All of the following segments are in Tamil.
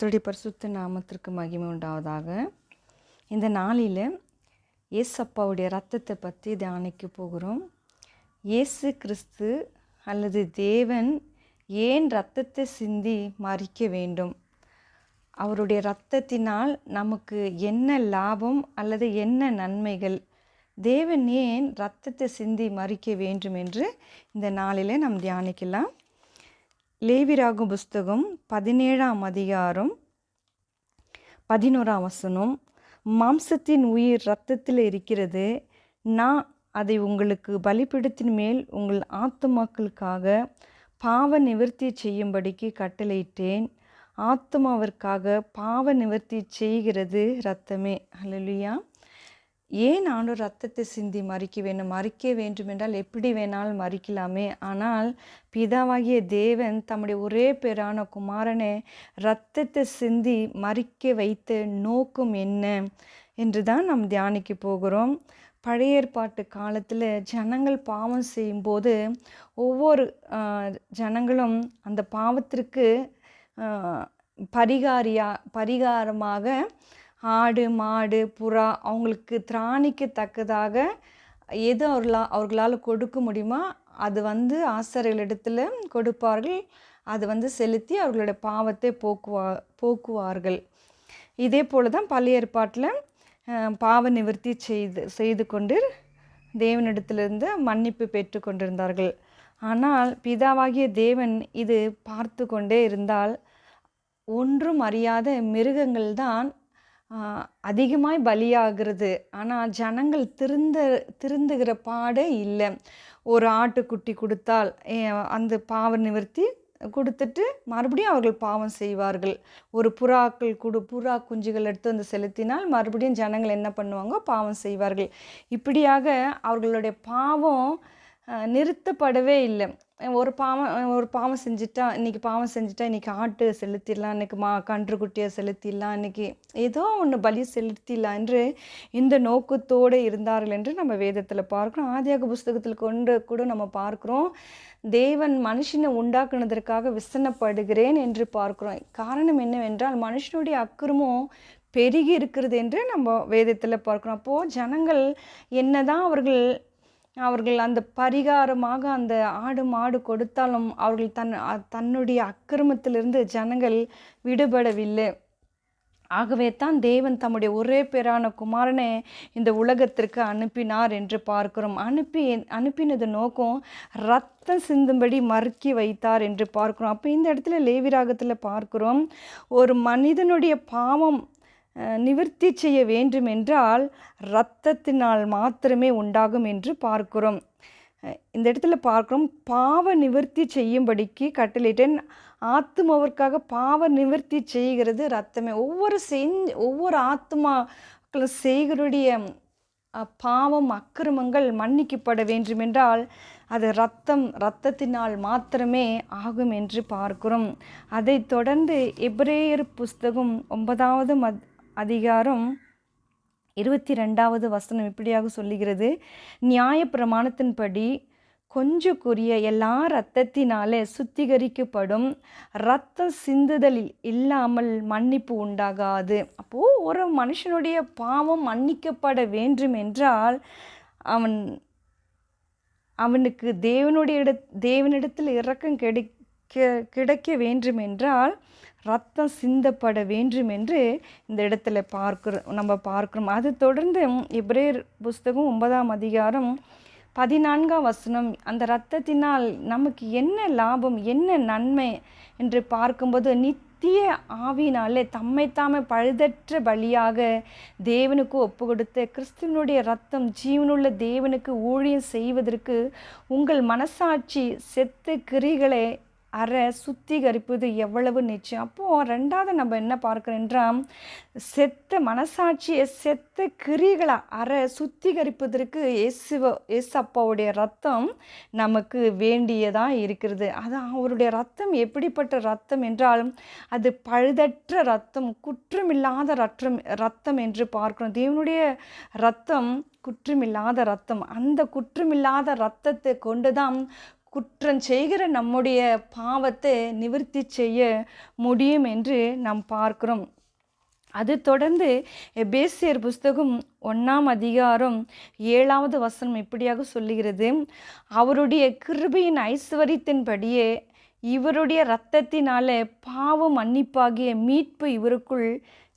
கர்த்தருடைய பரிசுத்த நாமத்திற்கு மகிமை உண்டாவதாக. இந்த நாளில் ஏசப்பாவுடைய ரத்தத்தை பற்றி தியானிக்க போகிறோம். இயேசு கிறிஸ்து அல்லது தேவன் ஏன் ரத்தத்தை சிந்தி மறிக்க வேண்டும்? அவருடைய ரத்தத்தினால் நமக்கு என்ன லாபம் அல்லது என்ன நன்மைகள்? தேவன் ஏன் ரத்தத்தை சிந்தி மறிக்க வேண்டும் என்று இந்த நாளில் நாம் தியானிக்கலாம். லேவிராகும் புஸ்தகம் பதினேழாம் அதிகாரம் பதினோராம் வசனம். மாம்சத்தின் உயிர் இரத்தத்தில் இருக்கிறது. நான் அதை உங்களுக்கு பலிப்பிடத்தின் மேல் உங்கள் ஆத்துமாக்களுக்காக பாவ நிவர்த்தி செய்யும்படிக்கு கட்டளையிட்டேன். ஆத்மாவிற்காக பாவ நிவர்த்தி செய்கிறது ரத்தமே ஹalleluya. ஏன் ஆண்டவர் ரத்தத்தை சிந்தி மறிக்க வேண்டும்? மறிக்க வேண்டுமென்றால் எப்படி வேணாலும் மறிக்கலாமே. ஆனால் பிதாவாகிய தேவன் தம்முடைய ஒரே பேரான குமாரனை ரத்தத்தை சிந்தி மறிக்க வைத்த நோக்கம் என்ன என்று தான் நாம் தியானிக்க போகிறோம். பழைய ஏற்பாட்டு காலத்தில் ஜனங்கள் பாவம் செய்யும்போது ஒவ்வொரு ஜனங்களும் அந்த பாவத்திற்கு பரிகாரியா பரிகாரமாக ஆடு மாடு புறா அவங்களுக்கு திராணிக்கத்தக்கதாக எது அவர்களா அவர்களால் கொடுக்க முடியுமோ அது வந்து ஆசிரியர்களிடத்தில் கொடுப்பார்கள். அது வந்து செலுத்தி அவர்களுடைய பாவத்தை போக்குவா போக்குவார்கள். இதே போல தான் பழைய ஏற்பாட்டில் பாவ நிவர்த்தி செய்து செய்து கொண்டு தேவனிடத்திலிருந்து மன்னிப்பு பெற்று கொண்டிருந்தார்கள். ஆனால் பிதாவாகிய தேவன் இது பார்த்து கொண்டே இருந்தால் ஒன்றும் அறியாத மிருகங்கள் தான் அதிகமாய் பலியாகிறது. ஆனால் ஜனங்கள் திருந்த திருந்துகிற பாடே இல்லை. ஒரு ஆட்டுக்குட்டி கொடுத்தால் அந்த பாவ நிவர்த்தி கொடுத்துட்டு மறுபடியும் அவர்கள் பாவம் செய்வார்கள். ஒரு புறாக்கள் கொடு புறா குஞ்சுகள் எடுத்து வந்து செலுத்தினால் மறுபடியும் ஜனங்கள் என்ன பண்ணுவாங்க? பாவம் செய்வார்கள். இப்படியாக அவர்களுடைய பாவம் நிறுத்தப்படவே இல்லை. ஒரு பாவம் ஒரு பாவம் செஞ்சுட்டா இன்றைக்கி பாவம் செஞ்சுட்டா இன்றைக்கி ஆட்டு செலுத்திடலாம் இன்னைக்கு மா கன்றுக்குட்டியை செலுத்திடலாம் இன்றைக்கி ஏதோ ஒன்று பலி செலுத்திடலாம் என்று இந்த நோக்கத்தோடு இருந்தார்கள் என்று நம்ம வேதத்தில் பார்க்குறோம். ஆதியாக புஸ்தகத்தில் கொண்டு கூட நம்ம பார்க்குறோம். தேவன் மனுஷனை உண்டாக்குனதற்காக விசனப்படுகிறேன் என்று பார்க்கிறோம். காரணம் என்னவென்றால் மனுஷனுடைய அக்கிரமம் பெருகி இருக்கிறது என்று நம்ம வேதத்தில் பார்க்குறோம். அப்போது ஜனங்கள் என்னதான் அவர்கள் அவர்கள் அந்த பரிகாரமாக அந்த ஆடு மாடு கொடுத்தாலும் அவர்கள் தன் தன்னுடைய அக்கிரமத்திலிருந்து ஜனங்கள் விடுபடவில்லை. ஆகவே தான் தேவன் தம்முடைய ஒரே பேரான குமாரனை இந்த உலகத்திற்கு அனுப்பினார் என்று பார்க்கிறோம். அனுப்பி அனுப்பினது நோக்கம் ரத்தம் சிந்தும்படி மறுக்கி வைத்தார் என்று பார்க்கிறோம். அப்போ இந்த இடத்துல லேவிராகத்தில் பார்க்கிறோம் ஒரு மனிதனுடைய பாவம் நிவர்த்தி செய்ய வேண்டுமென்றால் இரத்தத்தினால் மாத்திரமே உண்டாகும் என்று பார்க்கிறோம். இந்த இடத்துல பார்க்கிறோம் பாவ நிவர்த்தி செய்யும்படிக்கு கட்டளையிட்டேன். ஆத்மாவிற்காக பாவ நிவர்த்தி செய்கிறது ரத்தமே ஒவ்வொரு செஞ்ச ஒவ்வொரு ஆத்மாக்களும் செய்கிறுடைய பாவம் அக்கிரமங்கள் மன்னிக்கப்பட வேண்டுமென்றால் அது ரத்தம் இரத்தத்தினால் மாத்திரமே ஆகும் என்று பார்க்கிறோம். அதைத் தொடர்ந்து எப்ரேயர் புஸ்தகம் ஒன்பதாவது மத் அதிகாரம் இருபத்தி ரெண்டாவது வசனம் இப்படியாக சொல்லுகிறது. நியாய பிரமாணத்தின்படி கொஞ்சக்குரிய எல்லா இரத்தத்தினாலே சுத்திகரிக்கப்படும் இரத்த சிந்துதலில் இல்லாமல் மன்னிப்பு உண்டாகாது. அப்போது ஒரு மனுஷனுடைய பாவம் மன்னிக்கப்பட வேண்டும் என்றால் அவன் அவனுக்கு தேவனுடைய இட தேவனிடத்தில் இரக்கம் கிடைக்க கிடைக்க வேண்டும் என்றால் ரத்தம் சிந்தப்பட வேண்டும் என்று இந்த இடத்துல பார்க்கிறோம் நம்ம பார்க்கிறோம். அது தொடர்ந்து இப்ரேர் புஸ்தகம் ஒன்பதாம் அதிகாரம் பதினான்காம் வசனம். அந்த இரத்தத்தினால் நமக்கு என்ன லாபம் என்ன நன்மை என்று பார்க்கும்போது நித்திய ஆவினாலே தம்மைத்தாமே பழுதற்ற பலியாக தேவனுக்கு ஒப்பு கொடுத்த கிறிஸ்துவனுடைய ரத்தம் ஜீவனுள்ள தேவனுக்கு ஊழியம் செய்வதற்கு உங்கள் மனசாட்சி செத்து கிரிகளை அறை சுத்திகரிப்பது எவ்வளவு நிச்சயம்? அப்போது ரெண்டாவது நம்ம என்ன பார்க்குறோன்றால் செத்த மனசாட்சியை செத்த கிரிகளை அறை சுத்திகரிப்பதற்கு இயேசுவ அப்பாவுடைய ரத்தம் நமக்கு வேண்டியதாக இருக்கிறது. அது அவருடைய ரத்தம் எப்படிப்பட்ட ரத்தம் என்றால் அது பழுதற்ற ரத்தம் குற்றமில்லாத ரத்தம் ரத்தம் என்று பார்க்கிறோம். தேவனுடைய ரத்தம் குற்றமில்லாத ரத்தம். அந்த குற்றமில்லாத ரத்தத்தை கொண்டு தான் குற்றம் செய்கிற நம்முடைய பாவத்தை நிவர்த்தி செய்ய முடியும் என்று நாம் பார்க்கிறோம். அது தொடர்ந்து எபேசியர் புஸ்தகம் ஒன்றாம் அதிகாரம் ஏழாவது வசனம் இப்படியாக சொல்லுகிறது. அவருடைய கிருபியின் ஐஸ்வர்யத்தின்படியே இவருடைய இரத்தத்தினால பாவம் மன்னிப்பாகிய மீட்பு இவருக்குள்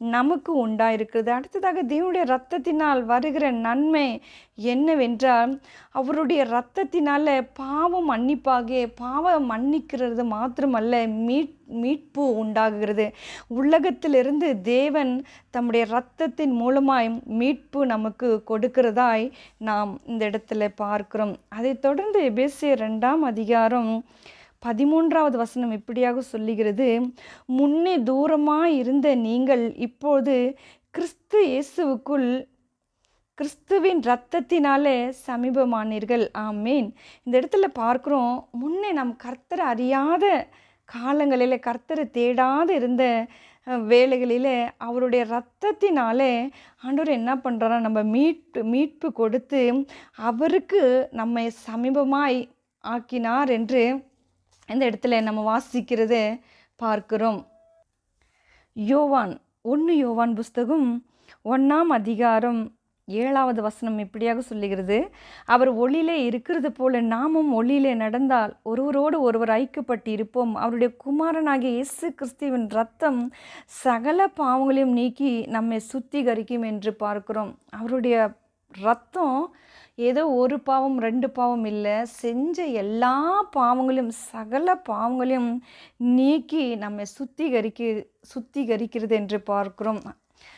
நமக்கு உண்டாயிருக்கிறது. அடுத்ததாக தேவனுடைய இரத்தத்தினால் வருகிற நன்மை என்னவென்றால் அவருடைய ரத்தத்தினால் பாவம் மன்னிப்பாகிய பாவம் மன்னிக்கிறது மாத்திரமல்ல மீட் மீட்பு உண்டாகுகிறது உலகத்திலிருந்து தேவன் தம்முடைய இரத்தத்தின் மூலமாய் மீட்பு நமக்கு கொடுக்கிறதாய் நாம் இந்த இடத்துல பார்க்கிறோம். அதைத் தொடர்ந்து எபேசிய ரெண்டாம் அதிகாரம் பதிமூன்றாவது வசனம் இப்படியாக சொல்லுகிறது முன்னே தூரமாக இருந்த நீங்கள் இப்போது கிறிஸ்து இயேசுவுக்குள் கிறிஸ்துவின் ரத்தத்தினாலே சமீபமானீர்கள். ஆமீன். இந்த இடத்துல பார்க்குறோம் முன்னே நம் கர்த்தரை அறியாத காலங்களில் கர்த்தரை தேடாது இருந்த வேலைகளில் அவருடைய ரத்தத்தினாலே ஆண்டவர் என்ன பண்ணுறாரா நம்ம மீட்பு மீட்பு கொடுத்து அவருக்கு நம்மை சமீபமாய் ஆக்கினார் என்று இந்த இடத்துல நம்ம வாசிக்கிறத பார்க்கிறோம்? யோவான் ஒன்று யோவான் புஸ்தகம் ஒன்றாம் அதிகாரம் ஏழாவது வசனம் இப்படியாக சொல்லுகிறது. அவர் ஒளியிலே இருக்கிறது போல நாமும் ஒளியிலே நடந்தால் ஒருவரோடு ஒருவர் ஐக்கியப்பட்டு இருப்போம் அவருடைய குமாரனாகிய இயேசு கிறிஸ்துவின் ரத்தம் சகல பாவங்களையும் நீக்கி நம்மை சுத்திகரிக்கும் என்று பார்க்கிறோம். அவருடைய ரத்தம் ஏதோ ஒரு பாவம் ரெண்டு பாவம் இல்லை. செஞ்ச எல்லா பாவங்களையும் சகல பாவங்களையும் நீக்கி நம்மை சுத்திகரிக்க சுத்திகரிக்கிறது என்று பார்க்கிறோம்.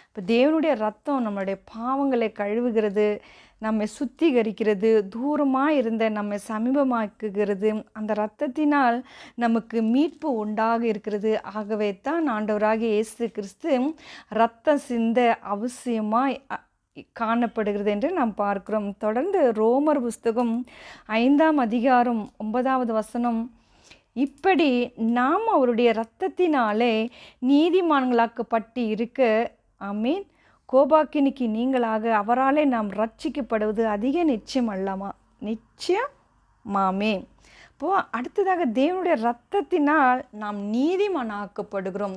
இப்போ தேவனுடைய ரத்தம் நம்மளுடைய பாவங்களை கழுவுகிறது நம்மை சுத்திகரிக்கிறது தூரமாக இருந்த நம்மை சமீபமாக்குகிறது. அந்த இரத்தத்தினால் நமக்கு மீட்பு உண்டாக இருக்கிறது. ஆகவே தான் ஆண்டவராகிய இயேசு கிறிஸ்து ரத்தம் சிந்த அவசியமாக காணப்படுகிறது என்று நாம் பார்க்கிறோம். தொடர்ந்து ரோமர் புஸ்தகம் ஐந்தாம் அதிகாரம் ஒன்பதாவது வசனம். இப்படி நாம் அவருடைய இரத்தத்தினாலே நீதிமான்களாக்கப்பட்டு இருக்க அமீன் கோபாக்கினிக்கு நீங்களாக அவராலே நாம் ரட்சிக்கப்படுவது அதிக நிச்சயம் அல்லமா நிச்சயம் அப்போது அடுத்ததாக தேவனுடைய ரத்தத்தினால் நாம் நீதிமானாக்கப்படுகிறோம்.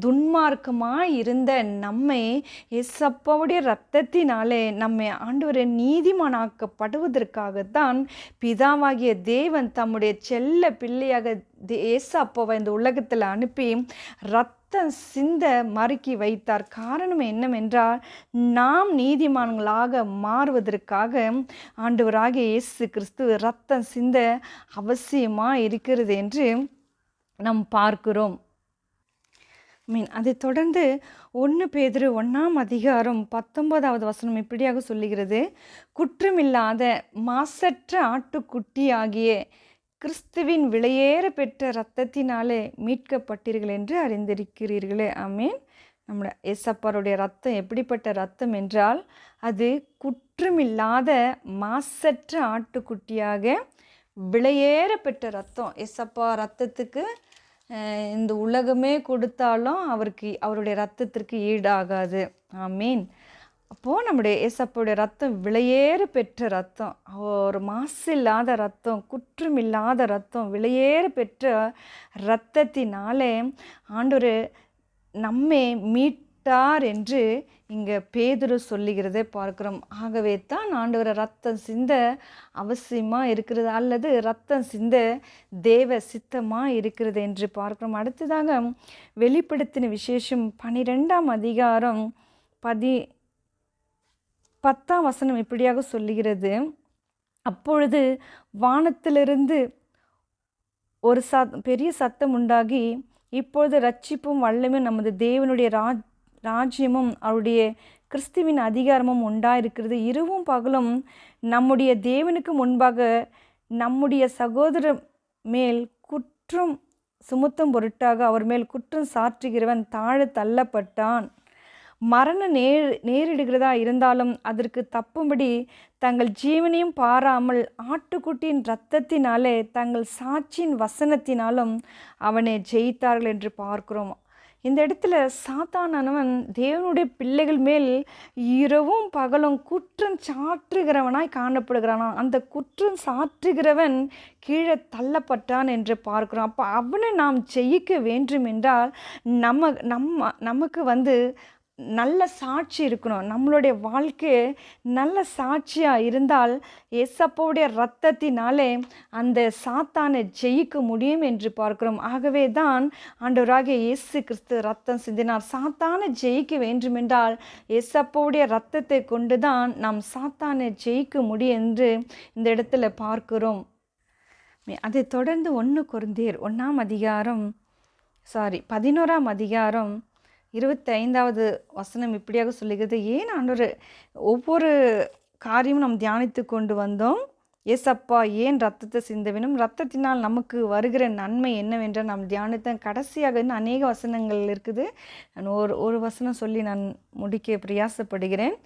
துன்மார்க்கமாக இருந்த நம்மை எஸ்அப்பாவுடைய ரத்தத்தினாலே நம்மை ஆண்டவரை நீதிமானாக்கப்படுவதற்காகத்தான் பிதாவாகிய தேவன் தம்முடைய செல்ல பிள்ளையாக தே- ஏசப்பாவை இந்த உலகத்தில் அனுப்பி ரத்தம் சிந்த மறுக்கி வைத்தார். காரணம் என்னவென்றால் நாம் நீதிமான்களாக மாறுவதற்காக ஆண்டவராக இயேசு கிறிஸ்து ரத்தம் சிந்த அவசியமாக இருக்கிறது என்று நாம் பார்க்கிறோம். மீன் அதை தொடர்ந்து ஒன்று பேதிரு ஒன்றாம் அதிகாரம் பத்தொன்பதாவது வசனம் இப்படியாக சொல்லுகிறது. குற்றமில்லாத மாசற்ற ஆட்டுக்குட்டி ஆகிய கிறிஸ்துவின் விலையேற பெற்ற ரத்தத்தினாலே மீட்கப்பட்டீர்கள் என்று அறிந்திருக்கிறீர்களே. ஆமீன். நம்முடைய எஸ்அப்பாருடைய ரத்தம் எப்படிப்பட்ட ரத்தம் என்றால் அது குற்றமில்லாத மாசற்ற ஆட்டுக்குட்டியாக விலையேற பெற்ற ரத்தம் எஸ்அப்பா ரத்தத்துக்கு இந்த உலகமே கொடுத்தாலும் அவருக்கு அவருடைய ரத்தத்திற்கு ஈடாகாது. ஆமீன். அப்போது நம்முடைய ஏசப்பாவுடைய ரத்தம் விலையேற பெற்ற ரத்தம். ஒரு மாசு இல்லாத ரத்தம் குற்றமில்லாத ரத்தம் விலையேற பெற்ற ரத்தத்தினாலே ஆண்டவர் நம்மை மீட்டார் என்று இங்கே பேதுரு சொல்லுகிறதை பார்க்கிறோம். ஆகவே தான் ஆண்டவரை ரத்தம் சிந்த அவசியமாக இருக்கிறது அல்லது ரத்தம் சிந்த தேவ சித்தமாக இருக்கிறது என்று பார்க்கிறோம். அடுத்ததாக வெளிப்படுத்தின விசேஷம் பனிரெண்டாம் அதிகாரம் பதி பத்தாம் வசனம் இப்படியாக சொல்லுகிறது? அப்பொழுது வானத்திலிருந்து ஒரு சத் பெரிய சத்தம் உண்டாகி இப்பொழுது ரட்சிப்பும் வல்லமும் நமது தேவனுடைய ராஜ் ராஜ்யமும் அவருடைய கிறிஸ்துவின் அதிகாரமும் உண்டாயிருக்கிறது. இரவும் பகலும் நம்முடைய தேவனுக்கு முன்பாக நம்முடைய சகோதரர் மேல் குற்றம் சுமத்தும் பொருட்டாக அவர் மேல் குற்றம் சாற்றுகிறவன் தாழ தள்ளப்பட்டான். மரணம் நேர் நேரிடுகிறதா இருந்தாலும் அதற்கு தப்பும்படி தங்கள் ஜீவனையும் பாராமல் ஆட்டுக்குட்டியின் இரத்தத்தினாலே தங்கள் சாட்சியின் வசனத்தினாலும் அவனை ஜெயித்தார்கள் என்று பார்க்கிறோம். இந்த இடத்துல சாத்தானவன் தேவனுடைய பிள்ளைகள் மேல் இரவும் பகலும் குற்றம் சாற்றுகிறவனாய் காணப்படுகிறானா? அந்த குற்றம் சாற்றுகிறவன் கீழே தள்ளப்பட்டான் என்று பார்க்கிறோம். அப்போ அவனை நாம் ஜெயிக்க வேண்டும் என்றால் நம்ம நம்ம நமக்கு வந்து நல்ல சாட்சி இருக்கணும். நம்மளுடைய வாழ்க்கை நல்ல சாட்சியாக இருந்தால் ஏசப்பாவுடைய ரத்தத்தினாலே அந்த சாத்தானை ஜெயிக்க முடியும் என்று பார்க்கிறோம். ஆகவே தான் ஆண்டவராக இயேசு கிறிஸ்து ரத்தம் சிந்தினார். சாத்தானை ஜெயிக்க வேண்டுமென்றால் ஏசப்பாவுடைய ரத்தத்தை கொண்டு தான் நாம் சாத்தானை ஜெயிக்க முடியும் என்று இந்த இடத்துல பார்க்கிறோம். அதை தொடர்ந்து ஒன்று குருந்தீர் ஒன்றாம் அதிகாரம் சாரி பதினோராம் அதிகாரம் இருபத்தி ஐந்தாவது வசனம் இப்படியாக சொல்லுகிறது ஏன் ஆண்டவர் ஒவ்வொரு காரியமும் நாம் தியானித்து கொண்டு வந்தோம்? ஏசப்பா ஏன் ரத்தத்தை சிந்தவினும்? ரத்தத்தினால் நமக்கு வருகிற நன்மை என்னவென்றால் நாம் தியானித்த கடைசியாக இன்னும் அநேக வசனங்கள் இருக்குது. நான் ஒரு ஒரு வசனம் சொல்லி நான் முடிக்க பிரயாசப்படுகிறேன்.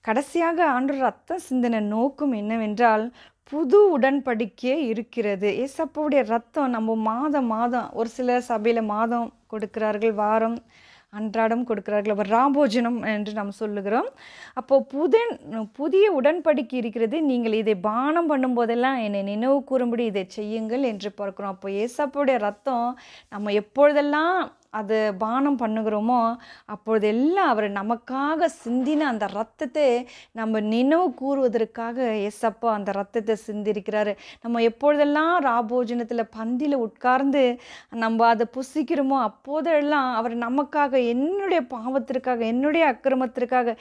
கடைசியாக ஆண்டு ரத்த சிந்தனை நோக்கம் என்னவென்றால் புது உடன்படிக்கையே இருக்கிறது. ஏசப்பாவுடைய ரத்தம் நம்ம மாதம் மாதம் ஒரு சில சபையில் மாதம் கொடுக்கிறார்கள் வாரம் அன்றாடம் கொடுக்கிறார்கள். அவர் ராபோஜனம் என்று நாம் சொல்லுகிறோம். அப்போது புதன் புதிய உடன்படிக்கை இருக்கிறது. நீங்கள் இதை பானம் பண்ணும்போதெல்லாம் என்னை நினைவு கூறும்படி இதை செய்யுங்கள் என்று பார்க்குறோம். அப்போ ஏசப்போடைய ரத்தம் நம்ம எப்பொழுதெல்லாம் அது பானம் பண்ணுகிறோமோ அப்பொழுதெல்லாம் அவர் நமக்காக சிந்தின அந்த ரத்தத்தை நம்ம நினைவு கூறுவதற்காக எஸ்அப்பா அந்த ரத்தத்தை சிந்திருக்கிறாரு. நம்ம எப்பொழுதெல்லாம் ராபோஜனத்தில் பந்தியில் உட்கார்ந்து நம்ம அதை புசிக்கிறோமோ அப்போதெல்லாம் அவர் நமக்காக என்னுடைய பாவத்திற்காக என்னுடைய அக்கிரமத்திற்காக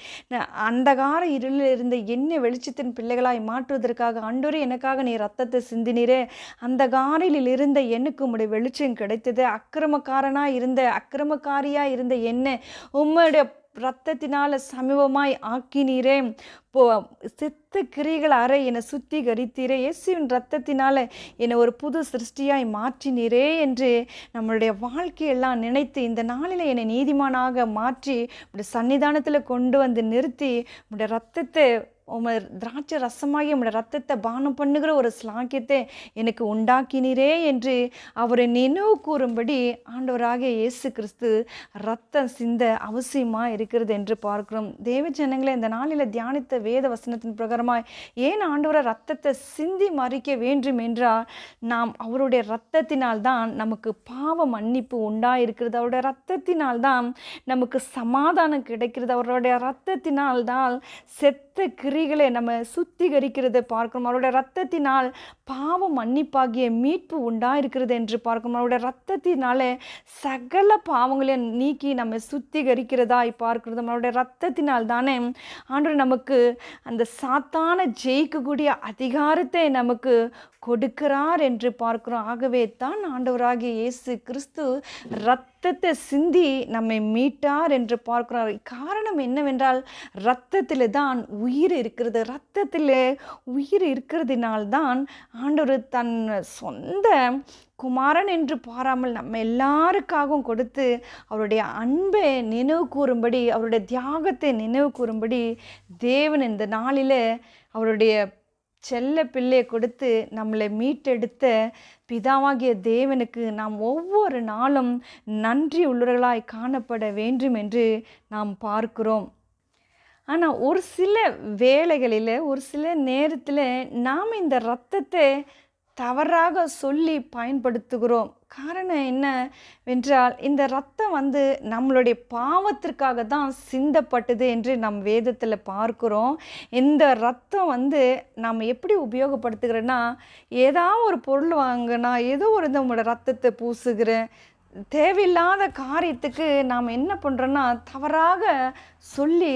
அந்தகார இருளில் இருந்த என்ன வெளிச்சத்தின் பிள்ளைகளாய் மாற்றுவதற்காக அன்றொரு எனக்காக நீ ரத்தத்தை சிந்தினீரே. அந்த காரில் இருந்த எனக்கு உடைய வெளிச்சம் கிடைத்தது. அக்கிரமக்காரனாக இருந்த அக்கிரமக்காரியாக இருந்த என்ன? உம்முடைய ரத்தத்தினால சமீபமாய் ஆக்கினீரே. போ செத்த கிரிகள் அறை என்னை சுத்திகரித்தீரே. இயேசுவின் ரத்தத்தினால் என்னை ஒரு புது சிருஷ்டியாய் மாற்றினீரே என்று நம்மளுடைய வாழ்க்கையெல்லாம் நினைத்து இந்த நாளில் என்னை நீதிமானாக மாற்றி இப்படி சன்னிதானத்தில் கொண்டு வந்து நிறுத்தி நம்முடைய ரத்தத்தை உம திராட்சை ரசமாகி உங்களோட ரத்தத்தை பானம் பண்ணுகிற ஒரு ஸ்லாக்கியத்தை எனக்கு உண்டாக்கினீரே என்று அவரை நினைவு கூறும்படி ஆண்டவராக இயேசு கிறிஸ்து ரத்தம் சிந்த அவசியமாக இருக்கிறது என்று பார்க்கிறோம். தேவ ஜனங்களை இந்த நாளில் தியானித்த வேத வசனத்தின் பிரகாரமாய் ஏன் ஆண்டவரை ரத்தத்தை சிந்தி மறிக்க வேண்டும் என்றால் நாம் அவருடைய ரத்தத்தினால் தான் நமக்கு பாவ மன்னிப்பு உண்டாயிருக்கிறது. அவருடைய ரத்தத்தினால் தான் நமக்கு சமாதானம் கிடைக்கிறது. அவருடைய ரத்தத்தினால் தான் இரத்த கிரிகளை நம்ம சுத்திகரிக்கிறதை பார்க்கணும் அவரோட ரத்தத்தினால் பாவம் மன்னிப்பாகிய மீட்பு உண்டாயிருக்கிறது என்று பார்க்கணும் அவரோட ரத்தத்தினால சகல பாவங்களை நீக்கி நம்ம சுத்திகரிக்கிறதாய் பார்க்கிறது அவருடைய ரத்தத்தினால் தானே. ஆண்டு நமக்கு அந்த சாத்தான ஜெயிக்கக்கூடிய அதிகாரத்தை நமக்கு கொடுக்கிறார் என்று பார்க்கிறோம். ஆகவே தான் ஆண்டவராகிய இயேசு கிறிஸ்து ரத்தத்தை சிந்தி நம்மை மீட்டார் என்று பார்க்கிறார். காரணம் என்னவென்றால் ரத்தத்தில் தான் உயிர் இருக்கிறது. ரத்தத்தில் உயிர் இருக்கிறதுனால்தான் ஆண்டவர் தன் சொந்த குமாரன் என்று பாராமல் நம்ம எல்லாருக்காகவும் கொடுத்து அவருடைய அன்பை நினைவு கூறும்படி அவருடைய தியாகத்தை நினைவு கூறும்படி தேவன் இந்த நாளில் அவருடைய செல்ல பிள்ளையை கொடுத்து நம்மளை மீட்டெடுத்த பிதாவாகிய தேவனுக்கு நாம் ஒவ்வொரு நாளும் நன்றி உள்ளவர்களாய் காணப்பட வேண்டும் என்று நாம் பார்க்கிறோம். ஆனால் ஒரு சில வேலைகளில் ஒரு சில நேரத்தில் நாம் இந்த ரத்தத்தை தவறாக சொல்லி பயன்படுத்துகிறோம். காரணம் என்ன வென்றால் இந்த ரத்தம் வந்து நம்மளுடைய பாவத்திற்காக தான் சிந்தப்பட்டது என்று நம் வேதத்தில் பார்க்குறோம். இந்த ரத்தம் வந்து நம்ம எப்படி உபயோகப்படுத்துகிறோன்னா ஏதாவது ஒரு பொருள் வாங்கினா ஏதோ ஒரு நம்மளோட ரத்தத்தை பூசுகிறேன் தேவையில்லாத காரியத்துக்கு நாம் என்ன பண்ணுறோன்னா தவறாக சொல்லி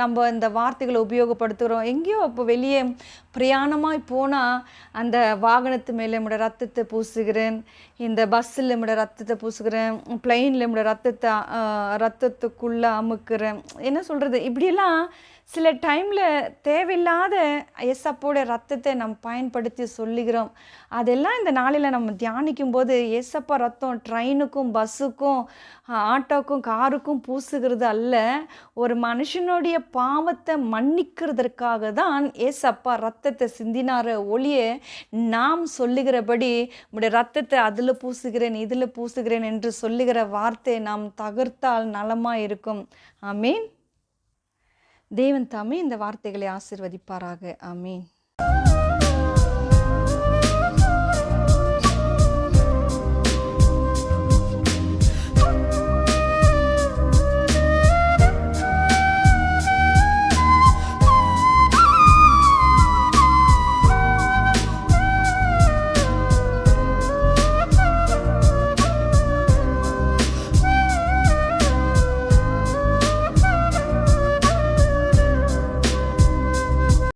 நம்ம இந்த வார்த்தைகளை உபயோகப்படுத்துகிறோம். எங்கேயோ இப்போ வெளியே பிரயாணமாக போனால் அந்த வாகனத்து மேலே நம்மளோட ரத்தத்தை பூசுகிறேன். இந்த பஸ்ஸில் நம்மளோட ரத்தத்தை பூசுகிறேன். பிளெயினில் நம்மளோட ரத்தத்தை ரத்தத்துக்குள்ளே அமுக்கிறேன். என்ன சொல்கிறது இப்படியெல்லாம் சில டைமில் தேவையில்லாத எஸ்அப்போட ரத்தத்தை நம்ம பயன்படுத்தி சொல்லுகிறோம். அதெல்லாம் இந்த நாளில் நம்ம தியானிக்கும் போது எஸ்அப்பா ரத்தம் ட்ரெயினுக்கும் பஸ்ஸுக்கும் ஆட்டோக்கும் காருக்கும் பூசுகிறது அல்ல. ஒரு மனுஷனுடைய பாவத்தை மன்னிக்கிறதற்காக தான் ஏசப்பா ரத்தத்தை சிந்தினார ஒளிய நாம் சொல்லுகிறபடி உடைய ரத்தத்தை அதில் பூசுகிறேன் இதில் பூசுகிறேன் என்று சொல்லுகிற வார்த்தையை நாம் தகர்த்தால் நலமாக இருக்கும் ஆமீன். தேவன் தாமே இந்த வார்த்தைகளை ஆசிர்வதிப்பாராக. ஆமீன்.